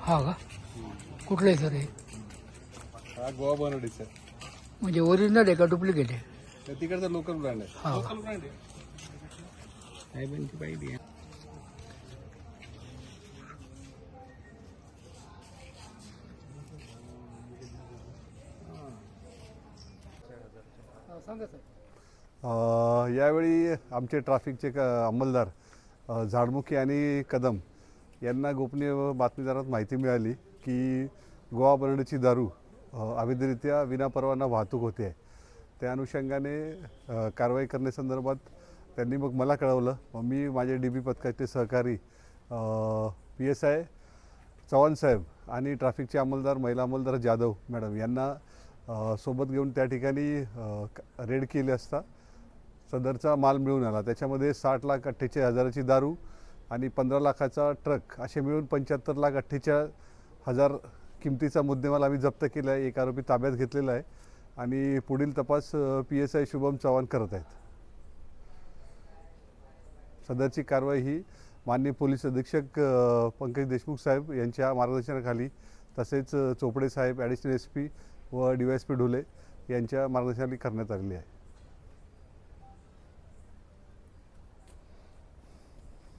हा का? कुठलं आहे सर हे? हा गोवा बनवडीचा म्हणजे ओरिजिनल आहे का डुप्लिकेट आहे? आहे तिकडचा लोकल ब्रँड आहे. हा. लोकल ब्रँड आहे. साहेबांची पाहिजे सांगा सर. अ, यावेळी आमचे ट्रॅफिकचे क अंमलदार अ, झाडमुखी आणि कदम यांना गोपनीय बातमीदारात माहिती मिळाली की गोवा बनवण्याची दारू अवैधरित्या विनापरवाना वाहतूक होते आहे त्या अनुषंगाने कारवाई करण्यासंदर्भात त्यांनी मग मला कळवलं. मग मी माझे डी बी पथकाचे सहकारी पी एस आय चव्हाण साहेब आणि ट्रॅफिकचे अंमलदार महिला अंमलदार जाधव मॅडम यांना सोबत घेऊन त्या ठिकाणी रेड केले असता सदरचा माल मिळून आला. त्याच्यामध्ये साठ लाख अठ्ठेचाळीस हजाराची दारू आणि पंधरा लाखाचा ट्रक असे मिळून पंच्याहत्तर लाख अठ्ठेचाळीस हजार किमतीचा मुद्देमाल आम्ही जप्त केला आहे एक आरोपी ताब्यात घेतलेला आहे आणि पुढील तपास P S I Shubham Chavan करत आहेत. सदरची कारवाई ही माननीय पोलीस अधीक्षक पंकज देशमुख साहेब यांच्या मार्गदर्शनाखाली तसेच चोपडे साहेब ॲडिशनल एस पी व D Y S P Dhole यांच्या मार्गदर्शनाखाली करण्यात आलेली आहे.